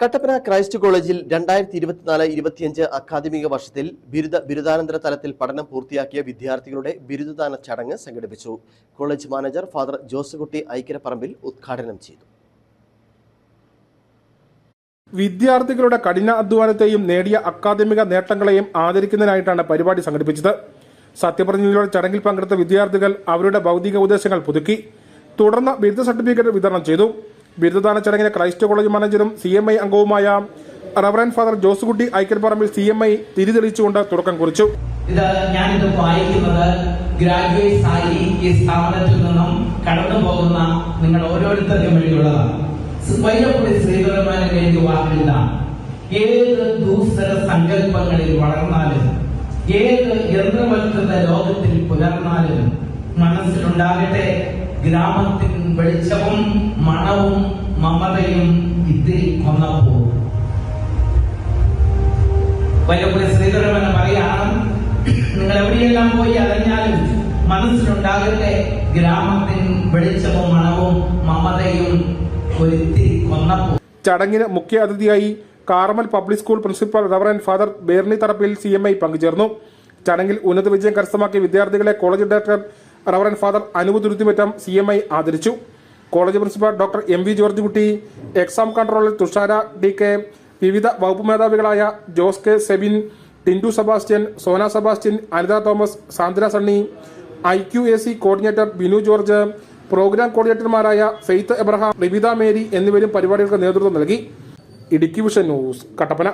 Kattappana Christ കോളേജിൽ രണ്ടായിരത്തി ഇരുപത്തിനാല് ഇരുപത്തിയഞ്ച് അക്കാദമിക വർഷത്തിൽ ബിരുദ ബിരുദാനന്തര തലത്തിൽ പഠനം പൂർത്തിയാക്കിയ വിദ്യാർത്ഥികളുടെ ബിരുദദാന ചടങ്ങ് സംഘടിപ്പിച്ചു. College manager father Josekutty Aikkaraparambil ഉദ്ഘാടനം ചെയ്തു. വിദ്യാർത്ഥികളുടെ കഠിനാധ്വാനത്തെയും നേടിയ അക്കാദമിക നേട്ടങ്ങളെയും ആദരിക്കുന്നതിനായിട്ടാണ് പരിപാടി സംഘടിപ്പിച്ചത്. സത്യപ്രതിജ്ഞയിലൂടെ ചടങ്ങിൽ പങ്കെടുത്ത വിദ്യാർത്ഥികൾ അവരുടെ ഭൗതിക ഉദ്ദേശങ്ങൾ പുതുക്കി തുടർന്ന് ബിരുദ സർട്ടിഫിക്കറ്റ് വിതരണം ചെയ്തു. ബിരുദദാന ചടങ്ങിന് ക്രൈസ്റ്റ് കോളേജ് മാനേജറും സി എം ഐ അംഗവുമായ reverend father Josekutty Aikkalparambil C M I തിരിതെളിച്ചുകൊണ്ട് തുടക്കം കുറിച്ചു. ഇത് ആയി ഈ നിങ്ങൾ ഏത് ദൂസര സങ്കല്പങ്ങളിൽ വളർന്നാലും ഏത് യന്ത്രവൽകൃത ലോകത്തിൽ പുലർന്നാലും മനസ്സിലുണ്ടാകട്ടെ ഗ്രാമത്തിൻ വെളിച്ചവും മണവും മമതയും ഇത്തിരി കൊന്നപ്പോ വല്ലപ്പോഴും ശ്രീധരമന പറയാണ് നിങ്ങൾ എവിടെയെല്ലാം പോയി അലഞ്ഞാലും മനസ്സിലുണ്ടാകട്ടെ ഗ്രാമത്തിൻ വെളിച്ചവും മണവും മമതയും ഒരുത്തിരി കൊന്നപ്പോ ചടങ്ങിന് മുഖ്യ അതിഥിയായി Carmel public school principal reverend father Berny Tharappil C M I പങ്കുചേർന്നു. ചടങ്ങിൽ ഉന്നത വിജയം കരസ്ഥമാക്കിയ വിദ്യാർത്ഥികളെ college director reverend father Anoop Thuruthimattam C M I ആദരിച്ചു. College principal doctor M V George Kutty exam controller Thushara D K വിവിധ വകുപ്പ് മേധാവികളായ Jose K Sebin Tindu Sebastian Sona Sebastian Anitha Thomas Sandra Sunny I Q A C coordinator Binu George programme കോർഡിനേറ്റർമാരായ Faith Abraham Ribitha Mary എന്നിവരും പരിപാടികൾക്ക് നേതൃത്വം നൽകി. Idukki vision news Kattappana.